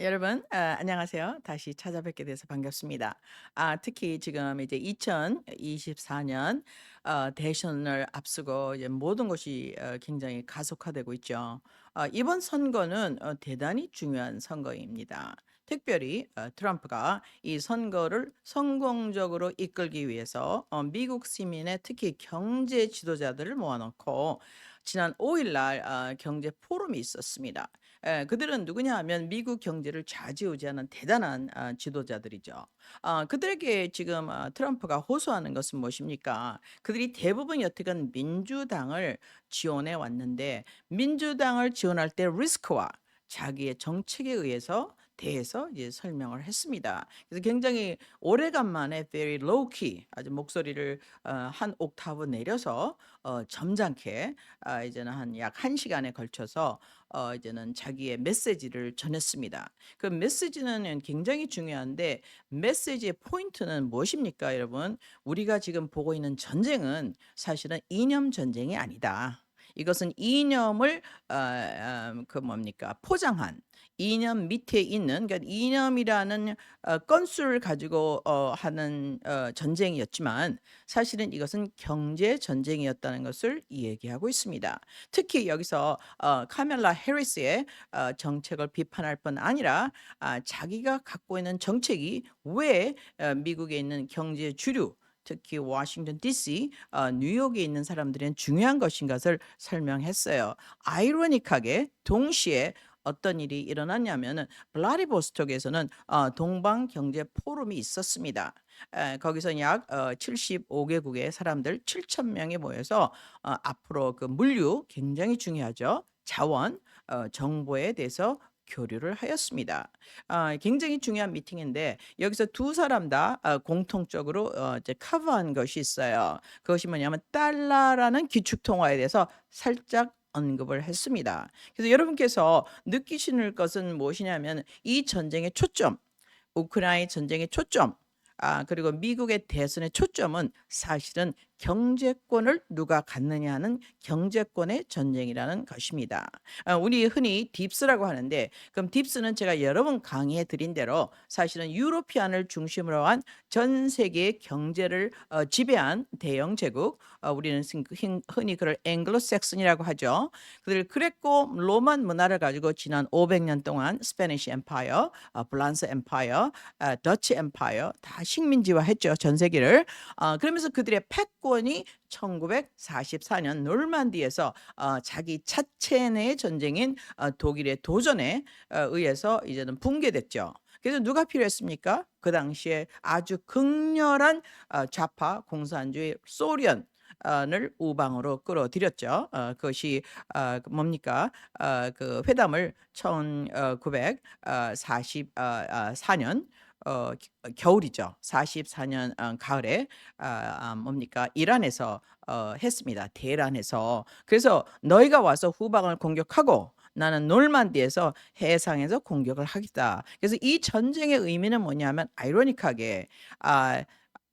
여러분 아 안녕하세요. 다시 찾아뵙게 돼서 반갑습니다. 아 특히 지금 이제 2024년 어 대선을 앞두고 이제 모든 것이 어 굉장히 가속화되고 있죠. 어 이번 선거는 어 대단히 중요한 선거입니다. 특별히 어 트럼프가 이 선거를 성공적으로 이끌기 위해서 어 미국 시민의 특히 경제 지도자들을 모아 놓고 지난 5일날 아 경제 포럼이 있었습니다. 예 그들은 누구냐 하면 미국 경제를 좌지우지하는 대단한 아 지도자들이죠. 아 그들에게 지금 아 트럼프가 호소하는 것은 무엇입니까? 그들이 대부분 여태간 민주당을 지원해 왔는데 민주당을 지원할 때 리스크와 자기의 정책에 의해서 대해서 이제 설명을 했습니다. 그래서 굉장히 오래간만에 very low key 아주 목소리를 어 한 옥타브 내려서 어 점잖게 아 이제는 한약1 시간에 걸쳐서 어 이제는 자기의 메시지를 전했습니다. 그 메시지는 굉장히 중요한데 메시지의 포인트는 무엇입니까 여러분? 우리가 지금 보고 있는 전쟁은 사실은 이념 전쟁이 아니다. 이것은 이념을 어 어 그 뭡니까 포장한 이념 밑에 있는 그러니까 이념이라는 어 건수를 가지고 어 하는 어 전쟁이었지만 사실은 이것은 경제 전쟁이었다는 것을 얘기하고 있습니다. 특히 여기서 어 카멜라 해리스의 어 정책을 비판할 뿐 아니라 아 자기가 갖고 있는 정책이 왜 어 미국에 있는 경제 주류 특히 워싱턴 DC, 어 뉴욕에 있는 사람들은 중요한 것인 것을 설명했어요. 아이러니하게 동시에 어떤 일이 일어났냐면은 블라디보스톡에서는 어 동방 경제 포럼이 있었습니다. 에, 거기서 약 어 75 개국의 사람들 7천 명이 모여서 어 앞으로 그 물류 굉장히 중요하죠. 자원, 어 정보에 대해서 교류를 하였습니다. 아 굉장히 중요한 미팅인데 여기서 두 사람 다 아 공통적으로 어 이제 커버한 것이 있어요. 그것이 뭐냐면 달러라는 기축 통화에 대해서 살짝 언급을 했습니다. 그래서 여러분께서 느끼시는 것은 무엇이냐면 이 전쟁의 초점, 우크라이나 전쟁의 초점 아 그리고 미국의 대선의 초점은 사실은 경제권을 누가 갖느냐 하는 경제권의 전쟁이라는 것입니다. 아 우리 흔히 딥스라고 하는데 그럼 딥스는 제가 여러 번 강의해 드린 대로 사실은 유로피안을 중심으로 한 전 세계의 경제를 어 지배한 대영 제국 어 우리는 승흔 흔히 그걸 앵글로색슨이라고 하죠. 그들 그랬고 로만 문화를 가지고 지난 500년 동안 스패니시 엠파이어, 어 프랑스 엠파이어, 아 더치 엠파이어 다 식민지화했죠, 전 세계를. 아 그러면서 그들의 패권 이 1944년 놀만디에서 어 자기 차체 내의 전쟁인 어 독일의 도전에 어 의해서 이제는 붕괴됐죠. 그래서 누가 필요했습니까? 그 당시에 아주 극렬한 어 좌파 공산주의 소련 을 우방으로 끌어들였죠. 어 그것이 아그 뭡니까? 아그 회담을 1944아아 4년 어기어 겨울이죠. 44년 어 가을에 아 아 뭡니까? 이란에서 어 했습니다. 대란에서. 그래서 "너희가 와서 후방을 공격하고 나는 놀만디에서 해상에서 공격을 하겠다." 그래서 이 전쟁의 의미는 뭐냐면 아이러니하게 아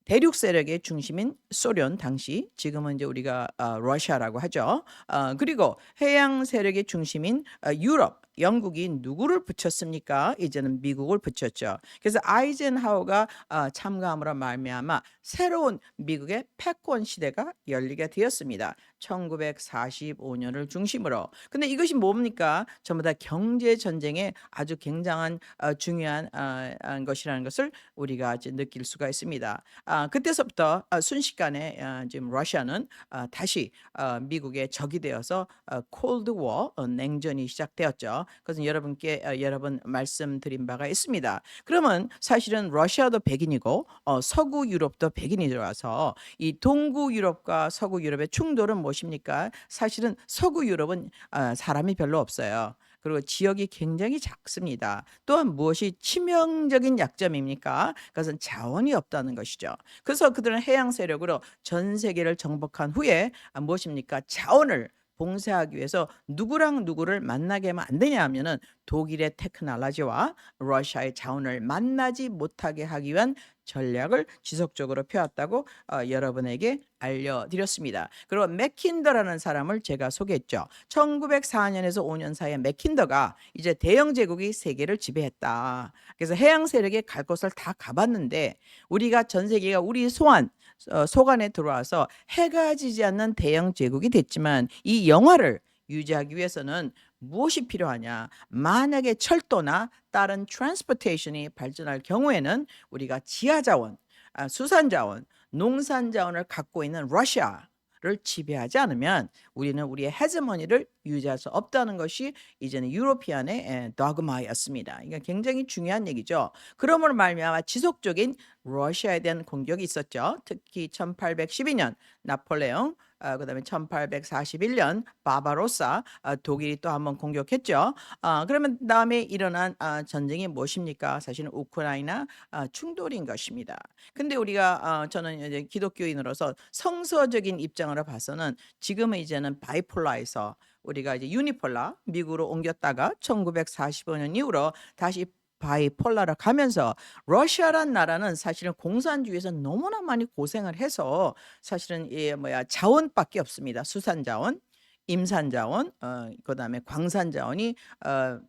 대륙 세력의 중심인 소련 당시 지금은 이제 우리가 어 러시아라고 하죠. 어 그리고 해양 세력의 중심인 어 유럽 영국이 누구를 붙였습니까? 이제는 미국을 붙였죠. 그래서 아이젠하워가 아 참가함으로 말미암아 새로운 미국의 패권 시대가 열리게 되었습니다. 1945 년을 중심으로. 근데 이것이 뭡니까? 전부 다 경제 전쟁의 아주 굉장한 어 중요한 아아 것이라는 것을 우리가 이제 느낄 수가 있습니다. 아 그때서부터 아 순식간에 아 지금 러시아는 아 다시 어 미국의 적이 되어서 어 콜드 워어 냉전이 시작되었죠. 그것은 여러분께 어 여러 번 말씀드린 바가 있습니다. 그러면 사실은 러시아도 백인이고 어 서구 유럽도 백인이 들어와서 이 동구 유럽과 서구 유럽의 충돌은 무엇입니까? 사실은 서구 유럽은 아 사람이 별로 없어요. 그리고 지역이 굉장히 작습니다. 또한 무엇이 치명적인 약점입니까? 그것은 자원이 없다는 것이죠. 그래서 그들은 해양 세력으로 전 세계를 정복한 후에 아 무엇입니까? 자원을 봉쇄하기 위해서 누구랑 누구를 만나게 하면 안 되냐 하면은 독일의 테크놀로지와 러시아의 자원을 만나지 못하게 하기 위한 전략을 지속적으로 펴왔다고 어, 여러분에게 알려드렸습니다. 그리고 맥킨더라는 사람을 제가 소개했죠. 1904년에서 5년 사이에 맥킨더가 이제 대영 제국이 세계를 지배했다. 그래서 해양 세력에 갈 곳을 다 가봤는데 우리가 전 세계가 우리 소환 어, 소관에 들어와서 해가 지지 않는 대영 제국이 됐지만 이 영화를 유지하기 위해서는 무엇이 필요하냐? 만약에 철도나 다른 트랜스포테이션이 발전할 경우에는 우리가 지하 자원, 아, 수산 자원, 농산 자원을 갖고 있는 러시아 를 지배하지 않으면 우리는 우리의 헤즈머니를 유지할 수 없다는 것이 이제는 유로피안의 도그마였습니다. 이게 굉장히 중요한 얘기죠. 그러므로 말미암아 지속적인 러시아에 대한 공격이 있었죠. 특히 1812년 나폴레옹 아, 그다음에 1841년 바바로사 아, 독일이 또 한번 공격했죠. 아, 그러면 다음에 일어난 아, 전쟁이 무엇입니까? 사실은 우크라이나 아, 충돌인 것입니다. 근데 우리가 아, 저는 이제 기독교인으로서 성서적인 입장으로 봐서는 지금은 이제는 바이폴라에서 우리가 이제 유니폴라 미국으로 옮겼다가 1945년 이후로 다시 바이폴라로 가면서 러시아란 나라는 사실은 공산주의에서 너무나 많이 고생을 해서 사실은 이 뭐야 자원밖에 없습니다. 수산 자원, 임산 자원, 어 그다음에 광산 자원이 어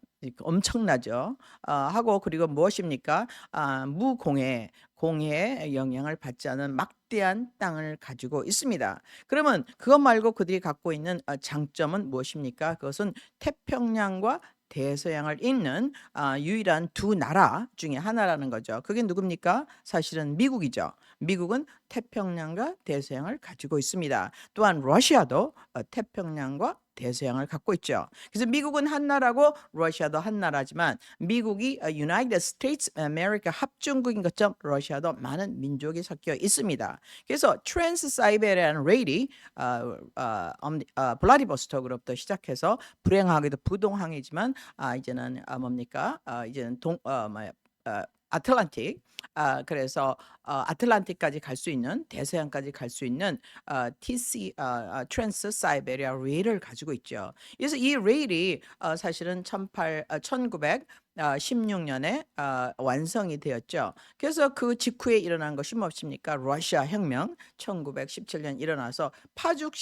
엄청나죠. 어 하고 그리고 무엇입니까? 아 무공해, 공해의 영향을 받지 않은 막대한 땅을 가지고 있습니다. 그러면 그것 말고 그들이 갖고 있는 어 장점은 무엇입니까? 그것은 태평양과 대서양을 잇는 아, 유일한 두 나라 중에 하나라는 거죠. 그게 누굽니까? 사실은 미국이죠. 미국은 태평양과 대서양을 가지고 있습니다. 또한 러시아도 어, 태평양과 대서양을 갖고 있죠. 그래서 미국은 한 나라고 러시아도 한 나라지만 미국이 어, United States America 합중국인 것처럼 러시아도 많은 민족이 섞여 있습니다. 그래서 트랜스 사이베리안 레일이 어, 어, 엄- 어, 블라디보스토크로부터 시작해서 불행하게도 부동항이지만 아, 이제는 아, 뭡니까? 아, 이제는 동 어, 뭐야? 어, 아틀란틱 아 그래서 어, 아틀란틱까지 갈 수 있는 대서양까지 갈 수 있는 어, TC 어, 어, 트랜스 사이베리아 레일을 가지고 있죠. 그래서 이 레일이 어, 사실은 18 어, 1916년에 어, 완성이 되었죠. 그래서 그 직후에 일어난 것이 무엇입니까? 러시아 혁명 1917년 일어나서 파죽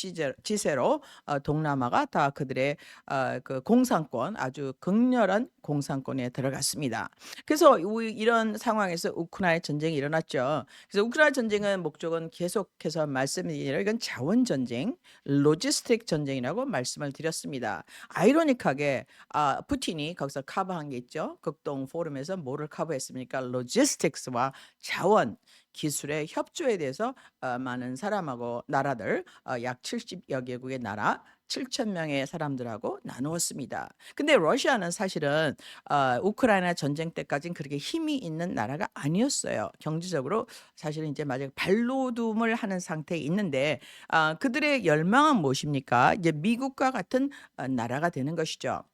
지세로 어, 동남아가 다 그들의 어, 그 공산권 아주 극렬한 공산권에 들어갔습니다. 그래서 이- 이런 상황에서 우크라이나 전쟁이 일어났죠. 그래서 우크라이나 전쟁은 목적은 계속해서 말씀드리는 이건 자원 전쟁, 로지스틱 전쟁이라고 말씀을 드렸습니다. 아이러니하게 아, 푸틴이 거기서 커버한 게 있죠. 극동 포럼에서 뭐를 커버했습니까? 로지스틱스와 자원 기술의 협조에 대해서 어, 많은 사람하고 나라들 어, 약 70여 개국의 나라 7천 명의 사람들하고 나누었습니다. 근데 러시아는 사실은 어, 우크라이나 전쟁 때까지는 그렇게 힘이 있는 나라가 아니었어요. 경제적으로 사실은 이제 마지막 발로둠을 하는 상태에 있는데 아, 그들의 열망은 무엇입니까? 이제 미국과 같은 어, 나라가 되는 것이죠.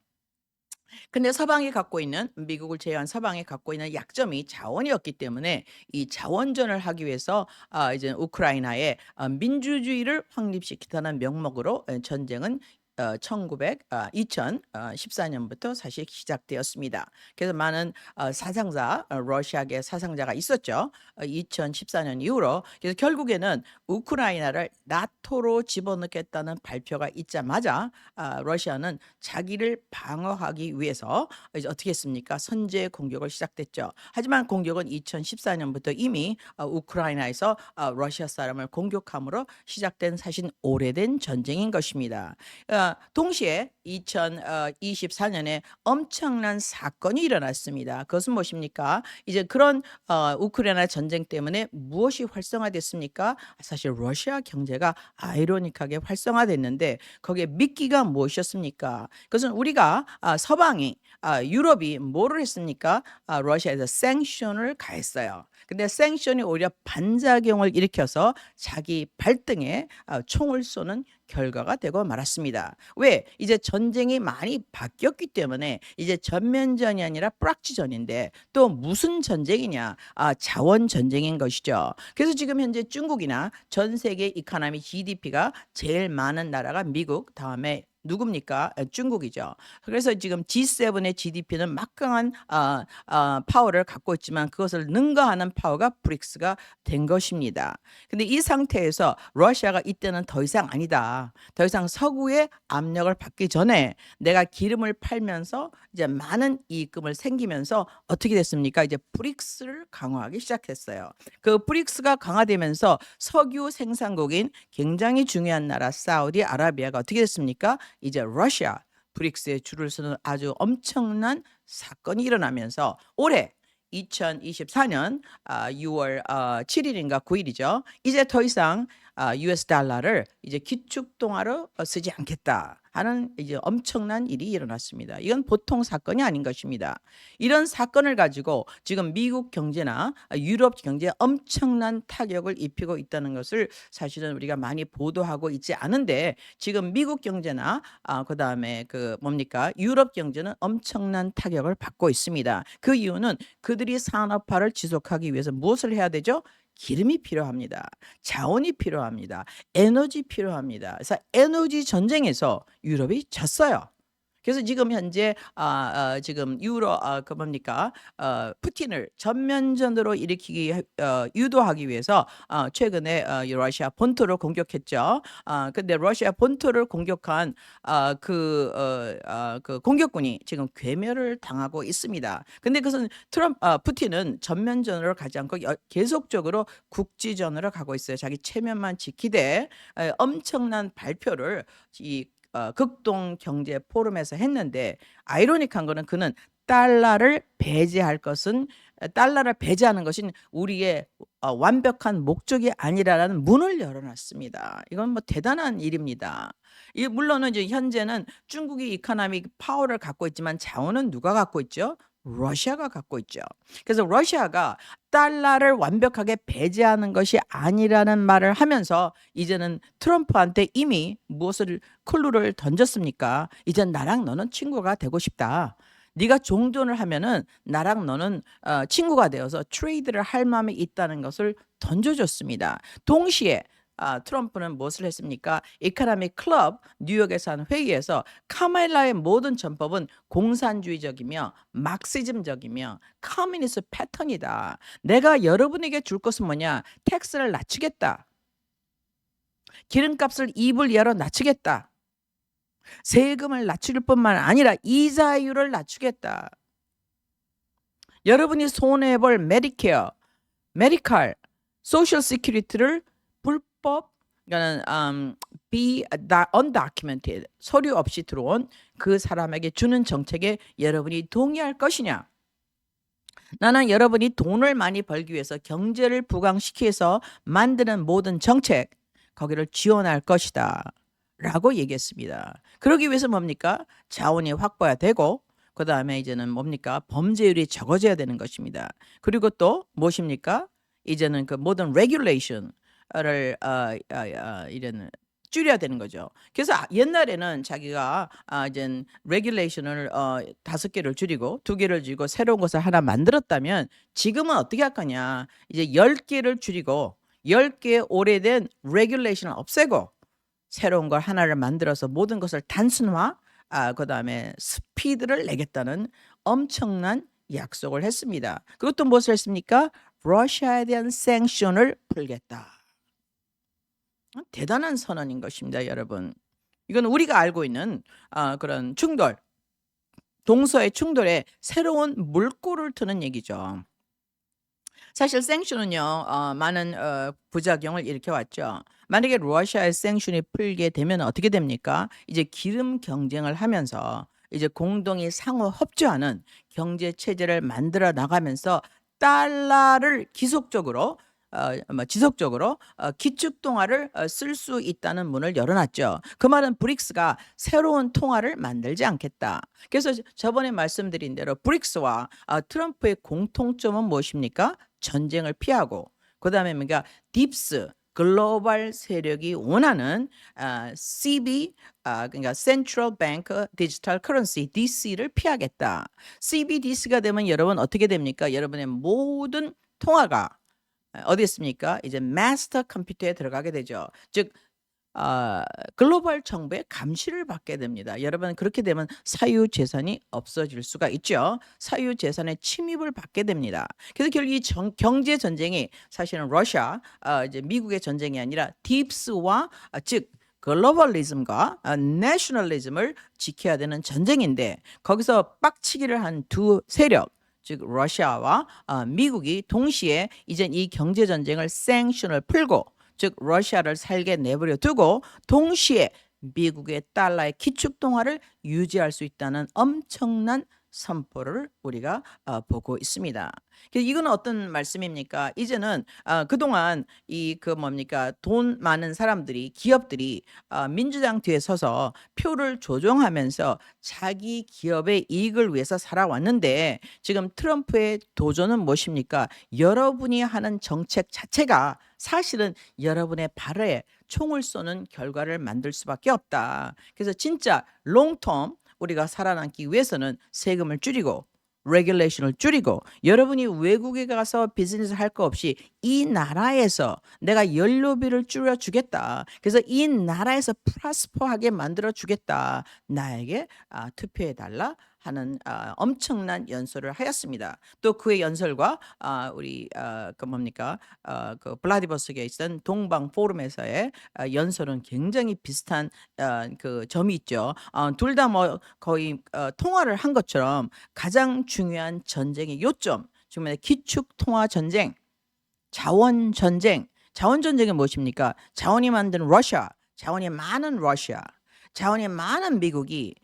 근데 서방이 갖고 있는 미국을 제외한 서방이 갖고 있는 약점이 자원이었기 때문에 이 자원전을 하기 위해서 아 이제 우크라이나에 어 민주주의를 확립시키다는 명목으로 에 전쟁은 어 1900아 2014년부터 사실 시작되었습니다. 그래서 많은 어 사상자 어 러시아계 사상자가 있었죠. 어 2014년 이후로. 그래서 결국에는 우크라이나를 나토로 집어넣겠다는 발표가 있자마자 아 러시아는 자기를 방어하기 위해서 이제 어떻게 했습니까? 선제 공격을 시작됐죠. 하지만 공격은 2014년부터 이미 어 우크라이나에서 어 러시아 사람을 공격함으로 시작된 사실 오래된 전쟁인 것입니다. 어 동시에 2024년에 엄청난 사건이 일어났습니다. 그것은 무엇입니까? 이제 그런 어 우크라이나 전쟁 때문에 무엇이 활성화됐습니까? 사실 러시아 경제가 아이러니하게 활성화됐는데 거기에 미끼가 무엇이었습니까? 그것은 우리가 아 서방이 아 유럽이 뭐를 했습니까? 아 러시아에서 생션을 가했어요. 근데 생션이 오히려 반작용을 일으켜서 자기 발등에 아, 총을 쏘는 결과가 되고 말았습니다. 왜? 이제 전쟁이 많이 바뀌었기 때문에 이제 전면전이 아니라 뿌락지전인데 또 무슨 전쟁이냐? 아, 자원 전쟁인 것이죠. 그래서 지금 현재 중국이나 전 세계 이카노미 GDP가 제일 많은 나라가 미국, 다음에 누굽니까? 에, 중국이죠. 그래서 지금 G7의 GDP는 막강한 아, 아, 파워를 갖고 있지만 그것을 능가하는 파워가 브릭스가 된 것입니다. 근데 이 상태에서 러시아가 이때는 더 이상 아니다. 더 이상 서구의 압력을 받기 전에 내가 기름을 팔면서 이제 많은 이익금을 생기면서 어떻게 됐습니까? 이제 브릭스를 강화하기 시작했어요. 그 브릭스가 강화되면서 석유 생산국인 굉장히 중요한 나라 사우디 아라비아가 어떻게 됐습니까? 이제 러시아 브릭스에 줄을 서는 아주 엄청난 사건이 일어나면서 올해 2024년 아, 6월 아, 7일인가 9일이죠. 이제 더 이상 아, US 달러를 이제 기축통화로 어, 쓰지 않겠다 하는 이제 엄청난 일이 일어났습니다. 이건 보통 사건이 아닌 것입니다. 이런 사건을 가지고 지금 미국 경제나 유럽 경제에 엄청난 타격을 입히고 있다는 것을 사실은 우리가 많이 보도하고 있지 않은데 지금 미국 경제나 아, 그다음에 그 뭡니까 유럽 경제는 엄청난 타격을 받고 있습니다. 그 이유는 그들이 산업화를 지속하기 위해서 무엇을 해야 되죠? 기름이 필요합니다. 자원이 필요합니다. 에너지 필요합니다. 그래서 에너지 전쟁에서 유럽이 졌어요. 그래서 지금 현재 아, 어, 지금 유로 아, 그 뭡니까 어, 푸틴을 전면전으로 일으키기 어, 유도하기 위해서 어, 최근에 어, 이 러시아 본토를 공격했죠. 아 근데 러시아 본토를 공격한 아, 그, 어, 아, 그 공격군이 지금 괴멸을 당하고 있습니다. 근데 그것은 트럼프 아, 푸틴은 전면전으로 가지 않고 여- 계속적으로 국지전으로 가고 있어요. 자기 체면만 지키되 에, 엄청난 발표를 이 어, 극동 경제 포럼에서 했는데 아이러닉한 거는 그는 달러를 배제할 것은 에, 달러를 배제하는 것은 우리의 어, 완벽한 목적이 아니라는 문을 열어놨습니다. 이건 뭐 대단한 일입니다. 이 물론은 이제 현재는 중국이 이카노믹 파워를 갖고 있지만 자원은 누가 갖고 있죠? 러시아가 갖고 있죠. 그래서 러시아가 달러를 완벽하게 배제하는 것이 아니라는 말을 하면서 이제는 트럼프한테 이미 무엇을 클루를 던졌습니까? 이제 나랑 너는 친구가 되고 싶다. 네가 종전을 하면은 나랑 너는 어, 친구가 되어서 트레이드를 할 마음이 있다는 것을 던져줬습니다. 동시에 아, 트럼프는 무엇을 했습니까? 이카노미 클럽 뉴욕에서 한 회의에서 카멜라의 모든 전법은 공산주의적이며 막시즘적이며 커뮤니스트 패턴이다. 내가 여러분에게 줄 것은 뭐냐? 텍스를 낮추겠다. 기름값을 2불 이하로 낮추겠다. 세금을 낮출 뿐만 아니라 이자율을 낮추겠다. 여러분이 손해볼 메디케어, 메디칼, 소셜 시큐리티를 불법 그러니까는 um, be undocumented 서류 없이 들어온 그 사람에게 주는 정책에 여러분이 동의할 것이냐? 나는 여러분이 돈을 많이 벌기 위해서 경제를 부강시키해서 만드는 모든 정책 거기를 지원할 것이다. 라고 얘기했습니다. 그러기 위해서 뭡니까? 자원이 확보해야 되고 그 다음에 이제는 뭡니까? 범죄율이 적어져야 되는 것입니다. 그리고 또 무엇입니까? 이제는 그 모든 regulation 을 어, 어, 어, 이런 줄여야 되는 거죠. 그래서 아- 옛날에는 자기가 아, 이제 regulation을 어, 다섯 개를 줄이고 두 개를 줄이고 새로운 것을 하나 만들었다면 지금은 어떻게 할 거냐? 이제 열 개를 줄이고 열 개의 오래된 regulation을 없애고 새로운 걸 하나를 만들어서 모든 것을 단순화, 아, 그 다음에 스피드를 내겠다는 엄청난 약속을 했습니다. 그것도 무엇을 했습니까? 러시아에 대한 생션을 풀겠다. 어, 대단한 선언인 것입니다, 여러분. 이건 우리가 알고 있는 아, 그런 충돌, 동서의 충돌에 새로운 물꼬를 트는 얘기죠. 사실 생슈는요 어, 많은 어, 부작용을 일으켜 왔죠. 만약에 러시아의 생슈이 풀게 되면 어떻게 됩니까? 이제 기름 경쟁을 하면서 이제 공동이 상호 협조하는 경제 체제를 만들어 나가면서 달러를 기속적으로 어, 뭐 지속적으로 어, 기축 통화를 어, 쓸수 있다는 문을 열어놨죠. 그 말은 브릭스가 새로운 통화를 만들지 않겠다. 그래서 저번에 말씀드린 대로 브릭스와 아, 트럼프의 공통점은 무엇입니까? 전쟁을 피하고 그다음에 뭔가 딥스 글로벌 세력이 원하는 아, CB 아, 그러니까 Central Bank Digital Currency DC를 피하겠다. CBDC가 되면 여러분 어떻게 됩니까? 여러분의 모든 통화가 어디 있습니까? 이제 마스터 컴퓨터에 들어가게 되죠. 즉 아, 글로벌 정부의 감시를 받게 됩니다. 여러분 그렇게 되면 사유 재산이 없어질 수가 있죠. 사유 재산의 침입을 받게 됩니다. 그래서 결국 이 정, 경제 전쟁이 사실은 러시아, 아, 이제 미국의 전쟁이 아니라 딥스와 아, 즉 글로벌리즘과 아, 내셔널리즘을 지켜야 되는 전쟁인데 거기서 빡치기를 한 두 세력 즉 러시아와 아, 미국이 동시에 이제 이 경제 전쟁을 생션을 풀고 즉 러시아를 살게 내버려 두고 동시에 미국의 달러의 기축 동화를 유지할 수 있다는 엄청난 선포를 우리가 어, 보고 있습니다. 이건 어떤 말씀입니까? 이제는 어, 그동안 이 그 뭡니까 돈 많은 사람들이 기업들이 어, 민주당 뒤에 서서 표를 조종하면서 자기 기업의 이익을 위해서 살아왔는데 지금 트럼프의 도전은 무엇입니까? 여러분이 하는 정책 자체가 사실은 여러분의 발에 총을 쏘는 결과를 만들 수밖에 없다. 그래서 진짜 롱텀 우리가 살아남기 위해서는 세금을 줄이고 레귤레이션을 줄이고 여러분이 외국에 가서 비즈니스 할 거 없이 이 나라에서 내가 연료비를 줄여 주겠다. 그래서 이 나라에서 프라스퍼하게 만들어 주겠다. 나에게 아, 투표해 달라 하는 아, 엄청난 연설을 하였습니다. 또 그의 연설과 아, 우리 아, 그 뭡니까 아, 그 블라디버스에 있던 동방 포럼에서의 아, 연설은 굉장히 비슷한 아, 그 점이 있죠. 아, 둘다 뭐 거의 어, 통화를 한 것처럼 가장 중요한 전쟁의 요점, 지금 기축 통화 전쟁, 자원 전쟁. 자원 전쟁이 무엇입니까? 자원이 만든 러시아, 자원이 많은 러시아, 자원이 많은 미국이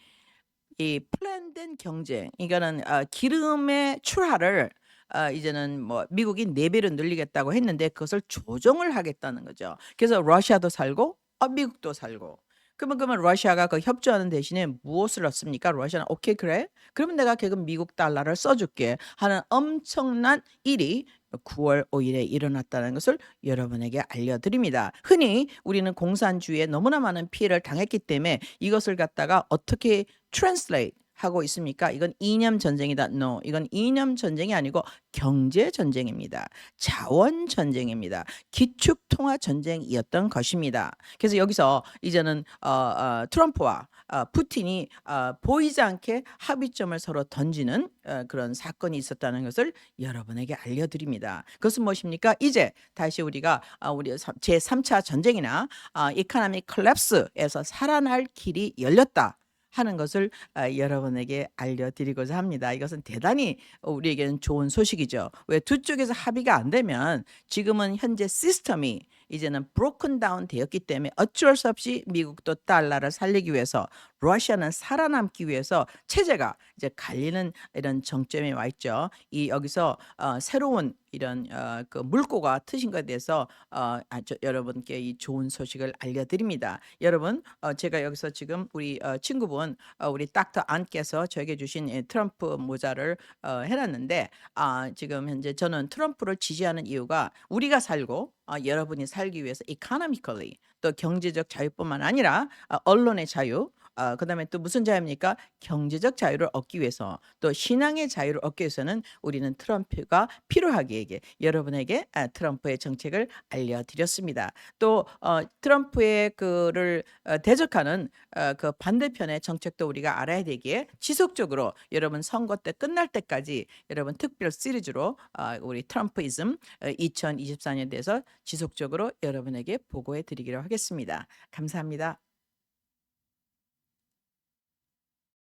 이 플랜된 경쟁, 이거는 어, 기름의 출하를 어, 이제는 뭐 미국이 네 배로 늘리겠다고 했는데 그것을 조정을 하겠다는 거죠. 그래서 러시아도 살고 어, 미국도 살고. 그러면 그러면 러시아가 그 협조하는 대신에 무엇을 얻습니까? 러시아는 오케이 그래? 그러면 내가 결국 미국 달러를 써줄게 하는 엄청난 일이 9월 5일에 일어났다는 것을 여러분에게 알려드립니다. 흔히 우리는 공산주의에 너무나 많은 피해를 당했기 때문에 이것을 갖다가 어떻게 translate 하고 있습니까? 이건 이념 전쟁이다. No. 이건 이념 전쟁이 아니고 경제 전쟁입니다. 자원 전쟁입니다. 기축 통화 전쟁이었던 것입니다. 그래서 여기서 이제는 어, 어, 트럼프와 어, 푸틴이 어, 보이지 않게 합의점을 서로 던지는 어, 그런 사건이 있었다는 것을 여러분에게 알려드립니다. 그것은 무엇입니까? 이제 다시 우리가 어, 우리 제 3차 전쟁이나 어, 이카노미 컬랩스에서 살아날 길이 열렸다. 하는 것을 아, 여러분에게 알려드리고자 합니다. 이것은 대단히 우리에게는 좋은 소식이죠. 왜 두 쪽에서 합의가 안 되면 지금은 현재 시스템이 이제는 broken down 되었기 때문에 어쩔 수 없이 미국도 달러를 살리기 위해서 러시아는 살아남기 위해서 체제가 이제 갈리는 이런 정점에 와 있죠. 이 여기서 어, 새로운 이런 어, 그 물꼬가 트신 것에 대해서 어, 아, 저, 여러분께 이 좋은 소식을 알려드립니다. 여러분, 어, 제가 여기서 지금 우리 어, 친구분, 어, 우리 닥터 안께서 저에게 주신 이 트럼프 모자를 어, 해놨는데, 아, 지금 현재 저는 트럼프를 지지하는 이유가 우리가 살고 어, 여러분이 살기 위해서 economically 또 경제적 자유뿐만 아니라 어, 언론의 자유, 아, 그다음에 또 무슨 자유입니까? 경제적 자유를 얻기 위해서 또 신앙의 자유를 얻기 위해서는 우리는 트럼프가 필요하기에 여러분에게 아, 트럼프의 정책을 알려드렸습니다. 또 어, 트럼프의 그를 어, 대적하는 어, 그 반대편의 정책도 우리가 알아야 되기에 지속적으로 여러분 선거 때 끝날 때까지 여러분 특별 시리즈로 어, 우리 트럼프이즘 어, 2024년에 대해서 지속적으로 여러분에게 보고해 드리기로 하겠습니다. 감사합니다.